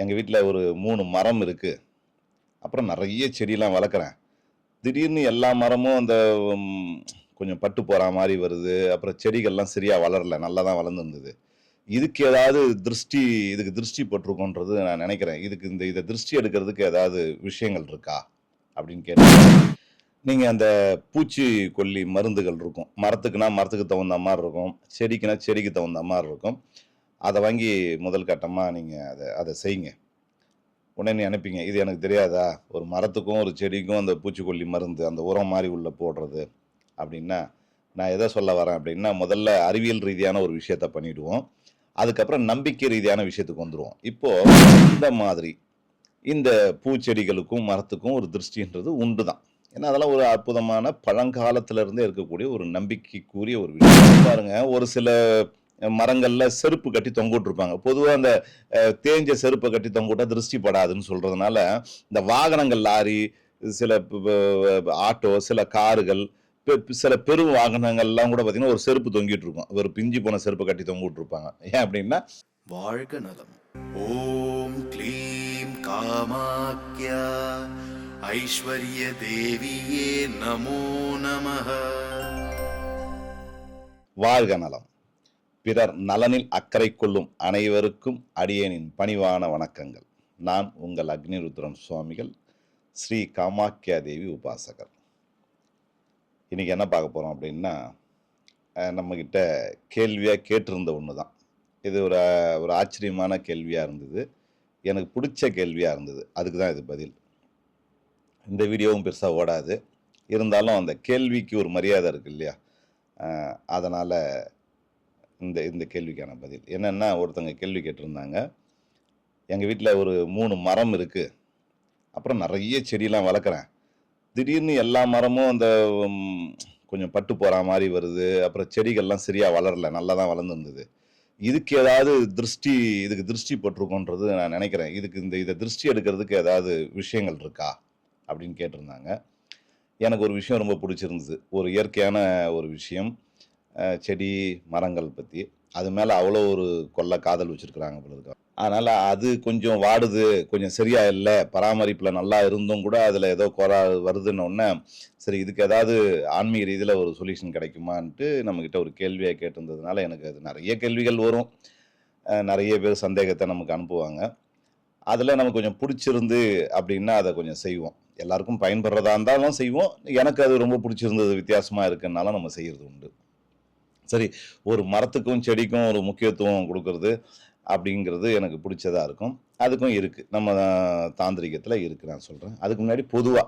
எங்கள் வீட்டில் ஒரு மூணு மரம் இருக்குது அப்புறம் நிறைய செடியெலாம் வளர்க்குறேன். திடீர்னு எல்லா மரமும் அந்த கொஞ்சம் பட்டு போகிற மாதிரி வருது. அப்புறம் செடிகள்லாம் சரியாக வளரல. நல்லா தான் வளர்ந்துருந்தது. இதுக்கு ஏதாவது திருஷ்டி இதுக்கு திருஷ்டி போட்டிருக்கோன்றது நான் நினைக்கிறேன். இதுக்கு இந்த இதை திருஷ்டி எடுக்கிறதுக்கு ஏதாவது விஷயங்கள் இருக்கா? அப்படின்னு கேட்டேன் நீங்கள் அந்த பூச்சி கொல்லி மருந்துகள் இருக்கும். மரத்துக்குனா மரத்துக்கு தகுந்த மாதிரி இருக்கும். செடிக்குனா செடிக்கு தகுந்த மாதிரி இருக்கும். அதை வாங்கி முதல் கட்டமாக நீங்கள் அதை அதை செய்யுங்க. உடனே அனுப்பிங்க இது எனக்கு தெரியாதா? ஒரு மரத்துக்கும் ஒரு செடிக்கும் அந்த பூச்சிக்கொல்லி மருந்து அந்த உரம் மாதிரி உள்ள போடுறது. அப்படின்னா நான் எதை சொல்ல வரேன் அப்படின்னா முதல்ல அறிவியல் ரீதியான ஒரு விஷயத்த பண்ணிவிடுவோம் அதுக்கப்புறம் நம்பிக்கை ரீதியான விஷயத்துக்கு வந்துடுவோம் இப்போது இந்த மாதிரி இந்த பூச்செடிகளுக்கும் மரத்துக்கும் ஒரு திருஷ்டின்றது உண்டு தான் ஏன்னா அதெல்லாம் ஒரு அற்புதமான பழங்காலத்திலிருந்தே இருக்கக்கூடிய ஒரு நம்பிக்கைக்குரிய ஒரு விஷயம். பாருங்கள் ஒரு சில மரங்கள்ல செருப்பு கட்டி தொங்க விட்டுருப்பாங்க பொதுவாக அந்த தேஞ்ச செருப்பை கட்டி தொங்க விட்டா திருஷ்டி படாதுன்னு சொல்றதுனால இந்த வாகனங்கள் லாரி சில ஆட்டோ சில கார்கள் சில பெரும் வாகனங்கள்லாம் கூட பார்த்தீங்கன்னா ஒரு செருப்பு தொங்கிட்டு இருக்கும் ஒரு பிஞ்சு போன செருப்பை கட்டி தொங்க விட்டுருப்பாங்க ஏன் அப்படின்னா வாழ்க நலம். ஓம் க்ளீம் காமாக்யா ஐஸ்வர்ய தேவியே நமோ நமः வாழ்க நலம். பிறர் நலனில் அக்கறை கொள்ளும் அனைவருக்கும் அடியேனின் பணிவான வணக்கங்கள். நான் உங்கள் அக்னிருத்ரம் சுவாமிகள் ஸ்ரீ காமாக்கியா தேவி உபாசகர். இன்றைக்கி என்ன பார்க்க போகிறோம் அப்படின்னா நம்மக்கிட்ட கேள்வியாக கேட்டிருந்த ஒன்று தான் இது ஒரு ஒரு ஆச்சரியமான கேள்வியாக இருந்தது. எனக்கு பிடிச்ச கேள்வியாக இருந்தது. அதுக்கு தான் இது பதில். இந்த வீடியோவும் பெருசாக ஓடாது. இருந்தாலும் அந்த கேள்விக்கு ஒரு மரியாதை இருக்கு இல்லையா? அதனால் இந்த இந்த கேள்விக்கான பதில். என்னென்னா ஒருத்தங்க கேள்வி கேட்டிருந்தாங்க. எங்கள் வீட்டில் ஒரு மூணு மரம் இருக்குது அப்புறம் நிறைய செடியெலாம் வளர்க்குறேன். திடீர்னு எல்லா மரமும் அந்த கொஞ்சம் பட்டு போகிற மாதிரி வருது. அப்புறம் செடிகள்லாம் சரியாக வளரல. நல்லா தான் வளர்ந்துருந்தது. இதுக்கு ஏதாவது திருஷ்டி இதுக்கு திருஷ்டி போட்டிருக்கோன்றது நான் நினைக்கிறேன். இதுக்கு இந்த இதை திருஷ்டி எடுக்கிறதுக்கு ஏதாவது விஷயங்கள் இருக்கா? அப்படின்னு கேட்டிருந்தாங்க. எனக்கு ஒரு விஷயம் ரொம்ப பிடிச்சிருந்தது. ஒரு இயற்கையான ஒரு விஷயம். செடி மரங்கள் பற்றி அது மேலே அவ்வளோ ஒரு கொள்ள காதல் வச்சுருக்குறாங்க போல அதனால் அது கொஞ்சம் வாடுது கொஞ்சம் சரியா இல்லை பராமரிப்பில் நல்லா இருந்தும் கூட அதில் ஏதோ குறை வருதுன்ன சரி இதுக்கு ஏதாவது ஆன்மீக ரீதியில் ஒரு சொல்யூஷன் கிடைக்குமான்ட்டு நம்மக்கிட்ட ஒரு கேள்வியை கேட்டிருந்ததுனால எனக்கு அது நிறைய கேள்விகள் வரும். நிறைய பேர் சந்தேகத்தை நமக்கு அனுப்புவாங்க. அதில் நமக்கு கொஞ்சம் பிடிச்சிருந்து அப்படின்னா அதை கொஞ்சம் செய்வோம். எல்லாருக்கும் பயன்படுறதா இருந்தாலும் செய்வோம். எனக்கு அது ரொம்ப பிடிச்சிருந்தது வித்தியாசமாக இருக்குன்னாலும் நம்ம செய்கிறது உண்டு. சரி ஒரு மரத்துக்கும் செடிக்கும் ஒரு முக்கியத்துவம் கொடுக்கறது அப்படிங்கிறது எனக்கு பிடிச்சதா இருக்கும். அதுக்கும் இருக்குது நம்ம தாந்திரிகத்தில் இருக்கு நான் சொல்கிறேன் அதுக்கு முன்னாடி பொதுவாக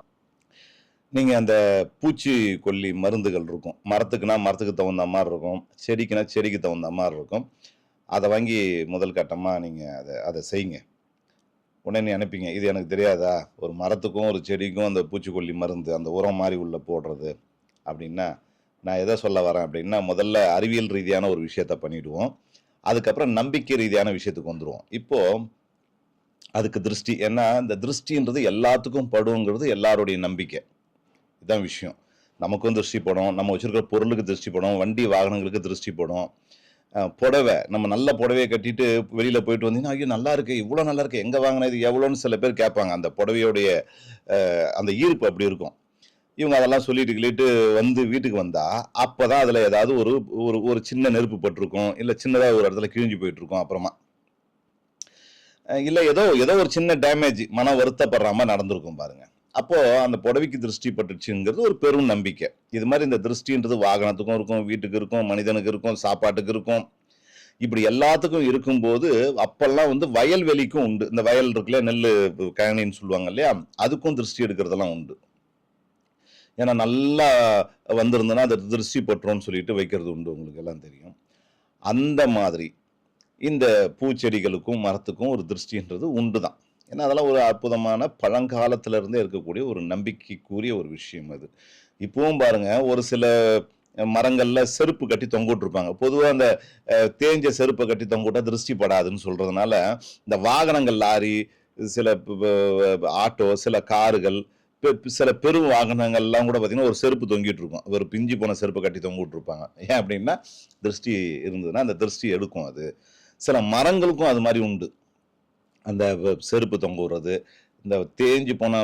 நீங்கள் அந்த பூச்சி கொல்லி மருந்துகள் இருக்கும். மரத்துக்குனா மரத்துக்கு தகுந்த மாதிரி இருக்கும். செடிக்குனா செடிக்கு தகுந்த மாதிரி இருக்கும். அதை வாங்கி முதல் கட்டமாக நீங்கள் அதை அதை செய்யுங்க. உடனே அனுப்பிங்க. இது எனக்கு தெரியாதா? ஒரு மரத்துக்கும் ஒரு செடிக்கும் அந்த பூச்சிக்கொல்லி மருந்து அந்த உரம் மாதிரி உள்ள போடுறது அப்படின்னா நான் எதை சொல்ல வரேன் அப்படின்னா முதல்ல அறிவியல் ரீதியான ஒரு விஷயத்த பண்ணிவிடுவோம் அதுக்கப்புறம் நம்பிக்கை ரீதியான விஷயத்துக்கு வந்துடுவோம் இப்போது அதுக்கு திருஷ்டி ஏன்னா இந்த திருஷ்டின்றது எல்லாத்துக்கும் படுங்கிறது எல்லாருடைய நம்பிக்கை. இதுதான் விஷயம். நமக்கும் திருஷ்டி படும். நம்ம வச்சுருக்கிற பொருளுக்கு திருஷ்டி படும். வண்டி வாகனங்களுக்கு திருஷ்டி படும். புடவை நம்ம நல்ல புடவையை கட்டிட்டு வெளியில் போயிட்டு வந்தீங்கன்னா ஐயோ நல்லா இருக்கு இவ்வளோ நல்லா இருக்கு எங்கே வாங்கினது எவ்வளோன்னு சில பேர் கேட்பாங்க. அந்த புடவையோடைய அந்த ஈர்ப்பு அப்படி இருக்கும். இவங்க அதெல்லாம் சொல்லிட்டு கிளிட்டு வந்து வீட்டுக்கு வந்தா அப்போதான் அதுல ஏதாவது ஒரு ஒரு ஒரு சின்ன நெருப்பு பட்டிருக்கும் இல்ல சின்னதா ஒரு இடத்துல கிழிஞ்சு போயிட்டு இருக்கும் அப்புறமா இல்லை ஏதோ ஏதோ ஒரு சின்ன டேமேஜ் மன வருத்தப்படுற மாதிரி நடந்திருக்கும் பாருங்க. அப்போ அந்த புடவைக்கு திருஷ்டி பட்டுச்சுங்கிறது ஒரு பெரும் நம்பிக்கை. இது மாதிரி இந்த திருஷ்டின்றது வாகனத்துக்கும் இருக்கும் வீட்டுக்கு இருக்கும் மனிதனுக்கு இருக்கும் சாப்பாட்டுக்கு இருக்கும். இப்படி எல்லாத்துக்கும் இருக்கும்போது அப்பெல்லாம் வந்து வயல்வெளிக்கும் உண்டு. இந்த வயல் இருக்குல்ல நெல் கழனின்னு சொல்லுவாங்க இல்லையா? அதுக்கும் திருஷ்டி எடுக்கிறதெல்லாம் உண்டு. ஏன்னா நல்லா வந்திருந்ததுன்னா அதை திருஷ்டி பட்டுறோம்னு சொல்லிட்டு வைக்கிறது உண்டு உங்களுக்கு எல்லாம் தெரியும். அந்த மாதிரி இந்த பூச்செடிகளுக்கும் மரத்துக்கும் ஒரு திருஷ்டின்றது உண்டு தான் ஏன்னா அதெல்லாம் ஒரு அற்புதமான பழங்காலத்திலிருந்தே இருக்கக்கூடிய ஒரு நம்பிக்கைக்குரிய ஒரு விஷயம் அது. இப்போவும் பாருங்க ஒரு சில மரங்களில் செருப்பு கட்டி தொங்கிட்டுருப்பாங்க பொதுவாக அந்த தேஞ்ச செருப்பை கட்டி தொங்கிட்டா திருஷ்டி படாதுன்னு சொல்கிறதுனால இந்த வாகனங்கள் லாரி சில ஆட்டோ சில கார்கள் சில பெரும் வாகனங்கள்லாம் கூட பார்த்தீங்கன்னா ஒரு செருப்பு தொங்கிட்டு இருக்கும். ஒரு பிஞ்சு போன செருப்பை கட்டி தொங்க விட்டுருப்பாங்க ஏன் அப்படின்னா திருஷ்டி இருந்ததுன்னா அந்த திருஷ்டி எடுக்கும் அது. சில மரங்களுக்கும் அது மாதிரி உண்டு. அந்த செருப்பு தொங்க விடுறது இந்த தேஞ்சு போன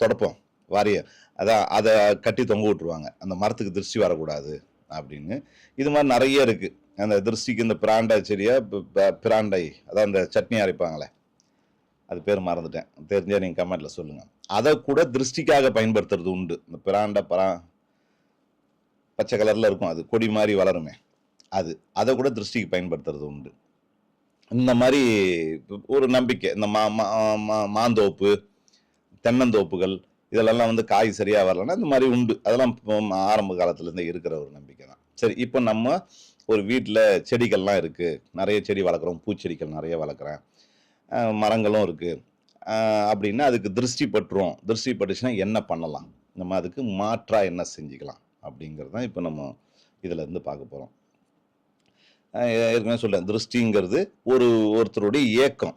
தொடப்பம் வாரிய அதான் அதை கட்டி தொங்க விட்டுருவாங்க அந்த மரத்துக்கு திருஷ்டி வரக்கூடாது அப்படின்னு. இது மாதிரி நிறைய இருக்குது அந்த திருஷ்டிக்கு இந்த பிராண்டை செடியாக பிராண்டை அதான் அந்த சட்னி அரைப்பாங்களே அது பேர் மறந்துட்டேன். தெரிஞ்சால் நீங்கள் கமெண்ட்டில் சொல்லுங்கள் அதை கூட திருஷ்டிக்காக பயன்படுத்துறது உண்டு. இந்த பிராண்டை பரா பச்சை கலரில் இருக்கும் அது. கொடி மாதிரி வளருமே. அது. அதை கூட திருஷ்டிக்கு பயன்படுத்துறது உண்டு. இந்த மாதிரி ஒரு நம்பிக்கை. இந்த மா மா- மாந்தோப்பு தென்னந்தோப்புகள் இதெல்லாம் வந்து காய் சரியாக வரலன்னா இந்த மாதிரி உண்டு. அதெல்லாம் ஆரம்ப காலத்துலேருந்து இருக்கிற ஒரு நம்பிக்கை தான். சரி இப்போ நம்ம ஒரு வீட்டில் செடிகள்லாம் இருக்குது நிறைய செடி வளர்க்குறோம். பூச்செடிகள் நிறைய வளர்க்குறேன். மரங்களும் இருக்குது அப்படின்னா அதுக்கு திருஷ்டி பட்டுரும் திருஷ்டி பட்டுச்சுன்னா என்ன பண்ணலாம்? நம்ம அதுக்கு மாற்றாக என்ன செஞ்சுக்கலாம்? அப்படிங்கிறது தான் இப்போ நம்ம இதுல இருந்து பார்க்க போகிறோம் ஏற்கனவே சொல்கிறேன் திருஷ்டிங்கிறது ஒரு ஒருத்தருடைய ஏக்கம்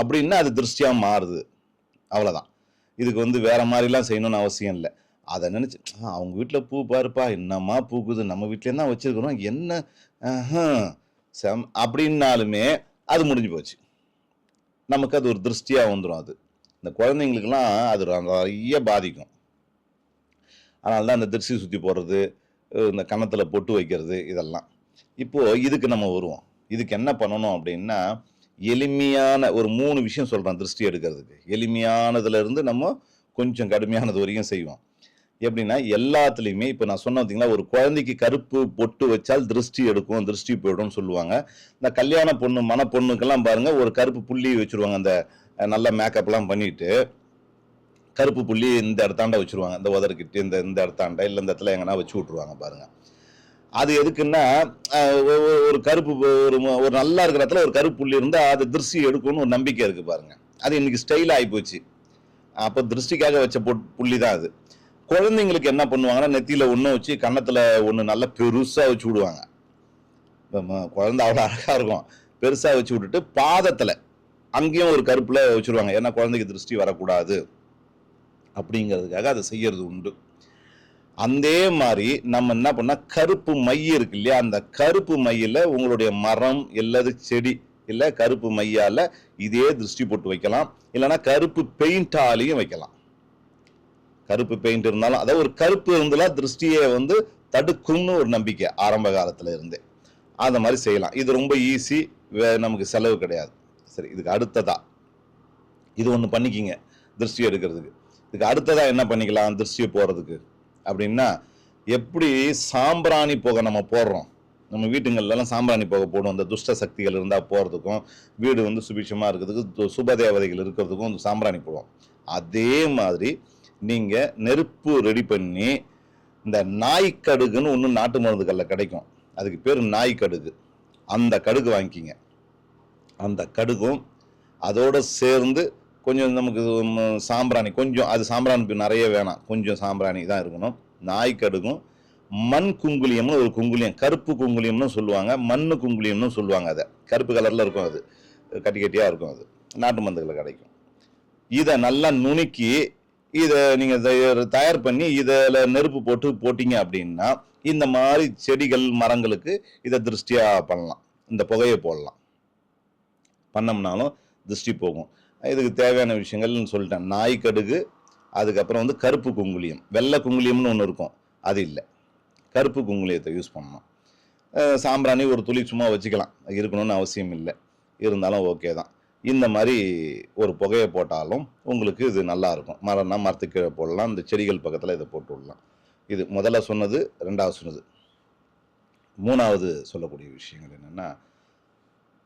அப்படின்னா அது திருஷ்டியாக மாறுது. அவ்வளோதான் இதுக்கு வந்து வேறு மாதிரிலாம் செய்யணும்னு அவசியம் இல்லை. அதை நினச்சி அவங்க வீட்டில் பூ பாருப்பா என்னம்மா பூக்குது? நம்ம வீட்டிலே தான் வச்சிருக்கிறோம். என்ன? செம் அப்படின்னாலுமே அது முடிஞ்சு போச்சு. நமக்கு அது ஒரு திருஷ்டியாக வந்துடும் அது. இந்த குழந்தைங்களுக்கெல்லாம் அது நிறைய பாதிக்கும். அதனால தான் இந்த திருஷ்டி சுற்றி போடுறது இந்த கணத்தில் பொட்டு வைக்கிறது இதெல்லாம். இப்போது இதுக்கு நம்ம வருவோம். இதுக்கு என்ன பண்ணணும் அப்படின்னா எளிமையான ஒரு மூணு விஷயம் சொல்கிறோம் திருஷ்டி எடுக்கிறதுக்கு. எளிமையானதுலேருந்து நம்ம கொஞ்சம் கடுமையானது வரைக்கும் செய்வோம். எப்படின்னா எல்லாத்துலேயுமே இப்போ நான் சொன்ன பார்த்தீங்களா ஒரு குழந்தைக்கு கருப்பு பொட்டு வச்சால் திருஷ்டி எடுக்கும் திருஷ்டி போயிடும்னு சொல்லுவாங்க. இந்த கல்யாண பொண்ணு மன பொண்ணுக்கெல்லாம் பாருங்கள் ஒரு கருப்பு புள்ளி வச்சிருவாங்க அந்த நல்ல மேக்கப்லாம் பண்ணிட்டு கருப்பு புள்ளி இந்த இடத்தாண்ட வச்சிருவாங்க இந்த உதறுக்கிட்டு இந்த இந்த இடத்தாண்ட இல்லை இந்த இடத்துல எங்கன்னா வச்சு விட்ருவாங்க பாருங்கள் அது எதுக்குன்னா ஒரு கருப்பு ஒரு ஒரு நல்லா இருக்கிற இடத்துல ஒரு கருப்பு புள்ளி இருந்தால் அது திருஷ்டி எடுக்கும்னு ஒரு நம்பிக்கை இருக்குது பாருங்கள் அது இன்னைக்கு ஸ்டைல் ஆகி போச்சு. அப்போ திருஷ்டிக்காக வச்ச பொட்- புள்ளி தான் அது. குழந்தைங்களுக்கு என்ன பண்ணுவாங்கன்னா நெத்தியில் ஒண்ணு வச்சு கன்னத்தில் ஒன்று நல்லா பெருசாக வச்சு விடுவாங்க. இப்ப குழந்தை அவ்வளோ அழகாக இருக்கும். பெருசாக வச்சு விட்டுட்டு பாதத்தில் அங்கேயும் ஒரு கருப்பில் வச்சுருவாங்க. ஏன்னா குழந்தைக்கு திருஷ்டி வரக்கூடாது. அப்படிங்கிறதுக்காக அதை செய்யறது உண்டு. அதே மாதிரி நம்ம என்ன பண்ணால் கருப்பு மை இருக்கு இல்லையா? அந்த கருப்பு மையில உங்களுடைய மரம் இல்லது செடி இல்லை கருப்பு மையால் இதே திருஷ்டி போட்டு வைக்கலாம். இல்லைன்னா கருப்பு பெயிண்டாலையும் வைக்கலாம். கருப்பு பெயிண்ட் இருந்தாலும் அதாவது ஒரு கருப்பு இருந்தெல்லாம் திருஷ்டியை வந்து தடுக்கும்னு ஒரு நம்பிக்கை ஆரம்ப காலத்தில் இருந்தே. அந்த மாதிரி செய்யலாம். இது ரொம்ப ஈஸி நமக்கு செலவு கிடையாது. சரி இதுக்கு அடுத்ததா? இது ஒன்று பண்ணிக்கிங்க திருஷ்டி எடுக்கிறதுக்கு. இதுக்கு அடுத்ததா என்ன பண்ணிக்கலாம் திருஷ்டியை போடுறதுக்கு அப்படின்னா எப்படி சாம்பிராணி புகை நம்ம போடுறோம். நம்ம வீட்டுங்கள்லாம் சாம்பிராணி புகை போடும் அந்த துஷ்ட சக்திகள் இருந்தால் போகிறதுக்கும் வீடு வந்து சுபிட்சமாக இருக்கிறதுக்கு து- சுப தேவதைகள் இருக்கிறதுக்கும் இந்த சாம்பிராணி போடுவோம். அதே மாதிரி நீங்கள் நெருப்பு ரெடி பண்ணி இந்த நாய்க்கடுகுன்னு ஒன்று நாட்டு மருந்துகளில் கிடைக்கும். அதுக்கு பேர் நாய்க்கடுகு அந்த கடுகு வாங்கிக்கிங்க. அந்த கடுகும் அதோட சேர்ந்து கொஞ்சம் நமக்கு சாம்பிராணி. கொஞ்சம் அது சாம்பிராணி நிறைய வேணாம். கொஞ்சம் சாம்பிராணி தான் இருக்கணும். நாய்க்கடுகும் மண் குங்குலியம்னு ஒரு குங்குலியம் கருப்பு குங்குலியம்னு சொல்லுவாங்க மண் குங்குலியம்னு சொல்லுவாங்க அதை. கருப்பு கலரில் இருக்கும் அது. கட்டி கட்டியாக இருக்கும் அது. நாட்டு மருந்துகளில் கிடைக்கும். இதை நல்லா நுணுக்கி இதை நீங்கள் தயார் தயார் பண்ணி இதில் நெருப்பு போட்டு போட்டிங்க அப்படின்னா இந்த மாதிரி செடிகள் மரங்களுக்கு இதை திருஷ்டியாக பண்ணலாம். இந்த புகையை போடலாம். பண்ணோம்னாலும் திருஷ்டி போகும். இதுக்கு தேவையான விஷயங்கள்னு சொல்லிட்டேன். நாய் கடுகு அதுக்கப்புறம் வந்து கருப்பு குங்குலியம் வெள்ளை குங்குலியம்னு ஒன்று இருக்கும். அது இல்லை. கருப்பு குங்குலியத்தை யூஸ் பண்ணணும். சாம்பிராணி ஒரு துளி சும்மா வச்சுக்கலாம். இருக்கணும்னு அவசியம் இல்லை. இருந்தாலும் ஓகே தான். இந்த மாதிரி ஒரு புகையை போட்டாலும் உங்களுக்கு இது நல்லாயிருக்கும் மரம்னா மரத்துக்கு கீழே போடலாம் இந்த செடிகள் பக்கத்தில் இதை போட்டு விடலாம். இது முதல்ல சொன்னது ரெண்டாவது சொன்னது. மூணாவது சொல்லக்கூடிய விஷயங்கள் என்னென்னா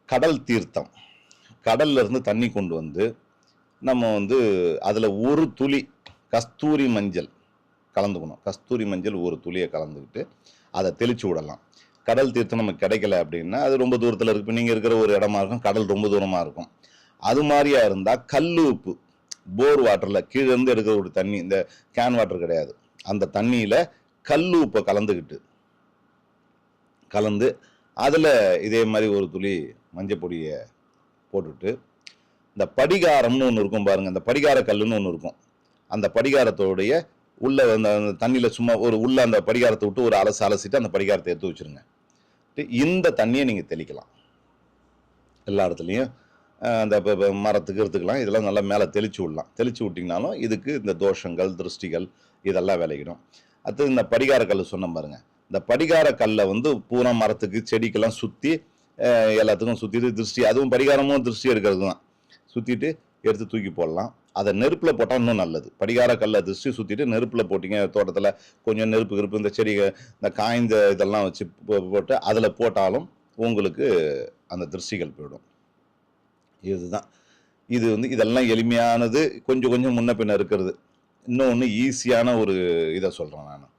கடல் தீர்த்தம். கடல்லேருந்து தண்ணி கொண்டு வந்து நம்ம வந்து அதில் ஒரு துளி கஸ்தூரி மஞ்சள் கலந்துக்கணும். கஸ்தூரி மஞ்சள் ஒரு துளியை கலந்துக்கிட்டு அதை தெளித்து விடலாம். கடல் தீர்த்தம் நமக்கு கிடைக்கல அப்படின்னா அது ரொம்ப தூரத்தில் இருக்கு. இப்போ நீங்கள் இருக்கிற ஒரு இடமா இருக்கும் கடல் ரொம்ப தூரமாக இருக்கும். அது மாதிரியா இருந்தால் கல் உப்பு போர் வாட்டரில் கீழேருந்து எடுக்கிற ஒரு தண்ணி இந்த கேன் வாட்டர் கிடையாது. அந்த தண்ணியில் கல் உப்பை கலந்துக்கிட்டு கலந்து அதில் இதே மாதிரி ஒரு துளி மஞ்சள் பொடியை போட்டுட்டு இந்த படிகாரம்னு ஒன்று இருக்கும் பாருங்கள் அந்த படிகார கல்லுன்னு ஒன்று இருக்கும். அந்த படிகாரத்தோடைய உள்ள அந்த அந்த தண்ணியில் சும்மா ஒரு உள்ள அந்த படிகாரத்தை விட்டு ஒரு அலசு அலசிட்டு அந்த படிகாரத்தை எடுத்து வச்சிருங்க. இந்த தண்ணியை நீங்கள் தெளிக்கலாம். எல்லா இடத்துலையும் அந்த மரத்துக்கு இருத்துக்கலாம் இதெல்லாம் நல்லா மேலே தெளிச்சு விடலாம். தெளிச்சு விட்டிங்கனாலும் இதுக்கு இந்த தோஷங்கள் திருஷ்டிகள் இதெல்லாம் விளையிடும். அடுத்து இந்த படிகார கல் சொன்ன பாருங்க. இந்த படிகார கல்லை வந்து பூரா மரத்துக்கு செடிக்கெல்லாம் சுற்றி எல்லாத்துக்கும் சுற்றிட்டு திருஷ்டி அதுவும் படிகாரமும் திருஷ்டி எடுக்கிறது தான் சுற்றிட்டு எடுத்து தூக்கி போடலாம். அதை நெருப்பில் போட்டால் இன்னும் நல்லது. படிகார கல்லை திருஷ்டி சுற்றிட்டு நெருப்பில் போட்டிங்க தோட்டத்தில் கொஞ்சம் நெருப்பு கிருப்பு இந்த செடிகள் இந்த காய்ந்த இதெல்லாம் வச்சு போட்டு அதில் போட்டாலும் உங்களுக்கு அந்த திருஷ்டிகள் போயிடும். இதுதான். இது வந்து இதெல்லாம் எளிமையானது. கொஞ்சம் கொஞ்சம் முன்ன பின்ன இருக்கிறது. இன்னொன்று ஈஸியான ஒரு இதை சொல்கிறேன் நான்.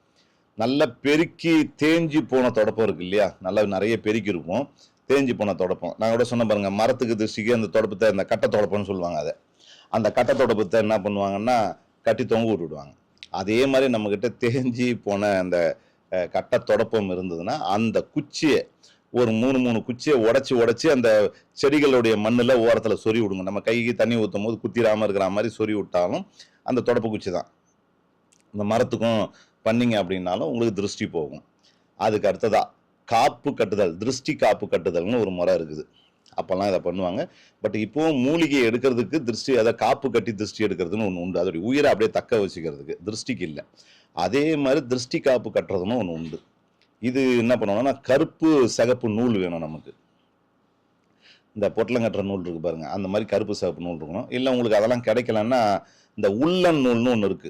நல்ல பெருக்கி தேஞ்சு போன தொடப்பம் இருக்கு இல்லையா? நல்லா நிறைய பெருக்கி இருக்கும். தேஞ்சு போன தொடப்பம். நான் கூட சொன்ன பாருங்க மரத்துக்கு திருஷ்டிக்கு அந்த தொடப்பத்தை அந்த கட்டை தொடப்பம்னு சொல்லுவாங்க அதை. அந்த கட்டை தொடப்பத்தை என்ன பண்ணுவாங்கன்னா கட்டி தொங்க விட்டுடுவாங்க. அதே மாதிரி நம்மக்கிட்ட தேஞ்சு போன அந்த கட்ட கட்டை தொடப்பம் இருந்ததுன்னா அந்த குச்சியை ஒரு மூணு மூணு குச்சியை உடச்சி உடச்சி அந்த செடிகளுடைய மண்ணில் ஓரத்தில் சொறி விடுங்க. நம்ம கைக்கு தண்ணி ஊற்றும் போது குத்திராமல் இருக்கிற மாதிரி சொறி விட்டாலும் அந்த தொடப்பு குச்சி தான். இந்த மரத்துக்கும் பண்ணீங்க அப்படின்னாலும் உங்களுக்கு திருஷ்டி போகும். அதுக்கு அடுத்ததா காப்பு கட்டுதல் திருஷ்டி காப்பு கட்டுதல்னு ஒரு முறை இருக்குது. அப்போல்லாம் இதை பண்ணுவாங்க. பட் இப்போவும் மூலிகை எடுக்கிறதுக்கு திருஷ்டி அதை காப்பு கட்டி திருஷ்டி எடுக்கிறதுன்னு ஒன்று உண்டு. அதோடைய உயிரை அப்படியே தக்க வச்சுக்கிறதுக்கு திருஷ்டிக்கு இல்லை. அதே மாதிரி திருஷ்டி காப்பு கட்டுறதுன்னு ஒன்று உண்டு. இது என்ன பண்ணுவோம்னா கருப்பு சிகப்பு நூல் வேணும் நமக்கு. இந்த பொட்டலங்கட்டுற நூல் இருக்கு பாருங்க. அந்த மாதிரி கருப்பு சகப்பு நூல் இருக்கணும். இல்லை உங்களுக்கு அதெல்லாம் கிடைக்கலன்னா இந்த உள்ளன் நூல்னு ஒன்று இருக்கு.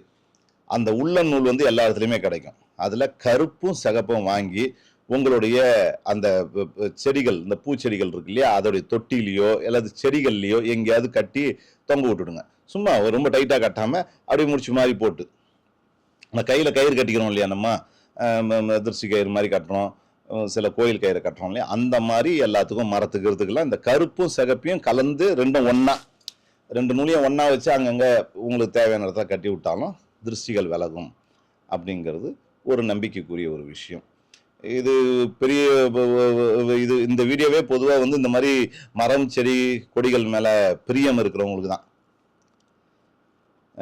அந்த உள்ளன் நூல் வந்து எல்லா இடத்துலையுமே கிடைக்கும். அதில் கருப்பும் சிகப்பும் வாங்கி உங்களுடைய அந்த செடிகள் இந்த பூச்செடிகள் இருக்கு இல்லையா? அதோடைய தொட்டிலையோ அல்லது செடிகள்லையோ எங்கேயாவது கட்டி தொங்க விட்டுடுங்க. சும்மா ரொம்ப டைட்டாக கட்டாமல் அப்படியே முடிச்சு மாதிரி போட்டு. அந்த கையில் கயிறு கட்டிக்கிறோம் இல்லையா நம்ம? அஹ் திருச்சி கயிறு மாதிரி கட்டுறோம். சில கோயில் கயிறு கட்டுறோம் இல்லையா? அந்த மாதிரி எல்லாத்துக்கும் மரத்துக்கிறதுக்கெல்லாம் இந்த கருப்பும் சிகப்பையும் கலந்து ரெண்டும் ஒன்றா ரெண்டு நூலையும் ஒன்றா வச்சு அங்கங்கே உங்களுக்கு தேவையான இடத்த கட்டி விட்டாலும் திருஷ்டிகள் விலகும். அப்படிங்கிறது ஒரு நம்பிக்கைக்குரிய ஒரு விஷயம். இது பெரிய இது இந்த வீடியோவே பொதுவாக வந்து இந்த மாதிரி மரம் செடி கொடிகள் மேலே பிரியம் இருக்கிறவங்களுக்கு தான்.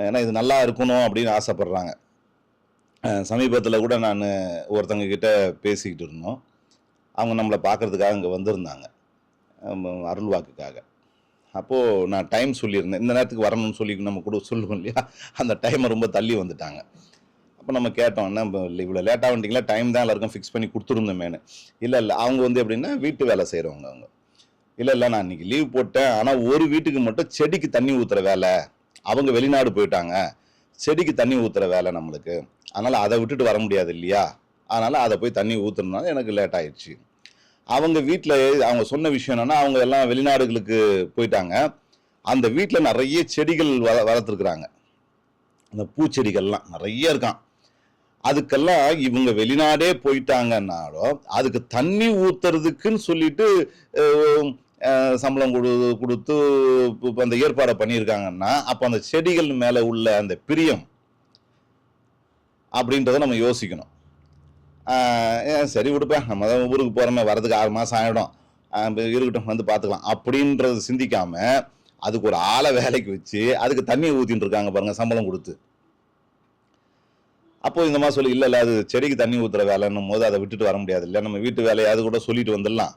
ஏன்னா இது நல்லா இருக்கணும் அப்படின்னு ஆசைப்படுறாங்க. சமீபத்தில் கூட நான் ஒருத்தங்க கிட்ட பேசிக்கிட்டு இருந்தோம். அவங்க நம்மளை பார்க்கறதுக்காக இங்கே வந்திருந்தாங்க. அருள் அருள்வாக்குக்காக. அப்போது நான் டைம் சொல்லியிருந்தேன். இந்த நேரத்துக்கு வரணும்னு சொல்லி நம்ம கூட சொல்லுவோம் இல்லையா? அந்த டைமை ரொம்ப தள்ளி வந்துட்டாங்க. அப்போ நம்ம கேட்டோம் என்ன இவ்வளோ லேட்டாக வந்துட்டீங்களா டைம் தான் எல்லாருக்கும் ஃபிக்ஸ் பண்ணி கொடுத்துருந்தோமேனு இல்லை இல்லை அவங்க வந்து எப்படின்னா வீட்டு வேலை செய்கிறவங்க அவங்க. இல்லை இல்லை நான் இன்னைக்கு லீவ் போட்டேன். ஆனால் ஒரு வீட்டுக்கு மட்டும் செடிக்கு தண்ணி ஊற்றுற வேலை. அவங்க வெளிநாடு போயிட்டாங்க. செடிக்கு தண்ணி ஊற்றுற வேலை நம்மளுக்கு. அதனால் அதை விட்டுட்டு வர முடியாது இல்லையா? அதனால் அதை போய் தண்ணி ஊற்றுறதுனால எனக்கு லேட் ஆயிடுச்சு. அவங்க வீட்டில் அவங்க சொன்ன விஷயம் என்னென்னா அவங்க எல்லாம் வெளிநாடுகளுக்கு போயிட்டாங்க. அந்த வீட்டில் நிறைய செடிகள் வள வளர்த்துருக்குறாங்க. இந்த பூச்செடிகள்லாம் நிறைய இருக்கான் அதுக்கெல்லாம் இவங்க வெளிநாடே போயிட்டாங்கன்னாலும் அதுக்கு தண்ணி ஊத்துறதுக்குன்னு சொல்லிட்டு சம்பளம் கொடு கொடுத்து இப்போ அந்த ஏற்பாடை பண்ணியிருக்காங்கன்னா அப்போ அந்த செடிகள் மேலே உள்ள அந்த பிரியம் அப்படின்றத நம்ம யோசிக்கணும். ஏன் சரி விடுப்பேன் நம்ம தான் ஊருக்கு போகிறோமே வரதுக்கு ஆறு மாதம் ஆகிடும் இருக்கட்டும் வந்து பார்த்துக்கலாம். அப்படின்றது சிந்திக்காமல் அதுக்கு ஒரு ஆளை வேலைக்கு வச்சு அதுக்கு தண்ணி ஊற்றின்னு இருக்காங்க பாருங்கள் சம்பளம் கொடுத்து. அப்போ இந்த மாதிரி சொல்லி இல்லை இல்லை அது செடிக்கு தண்ணி ஊற்றுற வேலைன்னும் போது அதை விட்டுட்டு வர முடியாது. இல்லையா நம்ம வீட்டு வேலையாவது கூட சொல்லிட்டு வந்துடலாம்.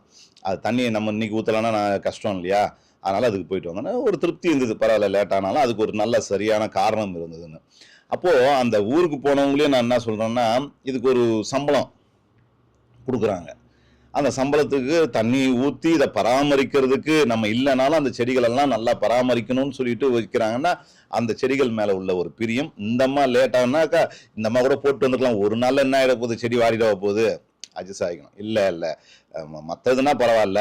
அது தண்ணியை நம்ம இன்னைக்கு ஊற்றலான்னா நான் கஷ்டம் இல்லையா? அதனால் அதுக்கு போயிட்டு வந்தோன்னா ஒரு திருப்தி இருந்தது. பரவாயில்ல லேட் ஆனாலும் அதுக்கு ஒரு நல்ல சரியான காரணம் இருந்ததுன்னு. அப்போது அந்த ஊருக்கு போனவங்களையும் நான் என்ன சொல்கிறேன்னா இதுக்கு ஒரு சம்பளம் கொடுக்குறாங்க. அந்த சம்பளத்துக்கு தண்ணி ஊற்றி இதை பராமரிக்கிறதுக்கு நம்ம இல்லைனாலும் அந்த செடிகளெல்லாம் நல்லா பராமரிக்கணும்னு சொல்லிட்டு வைக்கிறாங்கன்னா அந்த செடிகள் மேலே உள்ள ஒரு பிரியம். இந்தம்மா லேட் ஆகுனாக்கா இந்தம்மா கூட போட்டு வந்துருக்கலாம். ஒரு நாள் என்ன ஆகிட போகுது? செடி வாடிட போகுது. அட்ஜஸ்ட் ஆகிக்கணும் இல்லை. இல்லை மற்றதுனா பரவாயில்ல.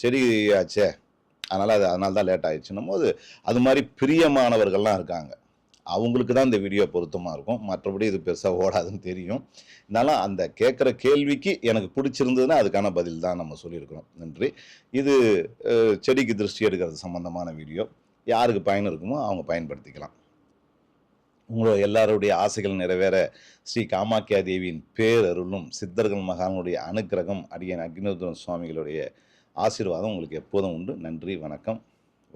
செடி ஆச்சே. அதனால் அது அதனால தான் லேட் ஆகிடுச்சுன்னும் போது அது மாதிரி பிரியமானவர்கள்லாம் இருக்காங்க. அவங்களுக்கு தான் இந்த வீடியோ பொருத்தமாக இருக்கும். மற்றபடி இது பெருசாக ஓடாதுன்னு தெரியும். இருந்தாலும் அந்த கேட்குற கேள்விக்கு எனக்கு பிடிச்சிருந்ததுன்னா அதுக்கான பதில் தான் நம்ம சொல்லியிருக்கிறோம். நன்றி. இது செடிக்கு திருஷ்டி எடுக்கிறது சம்மந்தமான வீடியோ யாருக்கு பயன் இருக்குமோ அவங்க பயன்படுத்திக்கலாம். உங்களோட எல்லாருடைய ஆசைகள் நிறைவேற ஸ்ரீ காமாக்கியா தேவியின் பேரருளும் சித்தர்கள் மகானுடைய அனுக்கிரகம் அடியன் அக்னிதன் சுவாமிகளுடைய ஆசீர்வாதம் உங்களுக்கு எப்போதும் உண்டு. நன்றி வணக்கம்.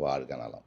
வாழ்க நலம்.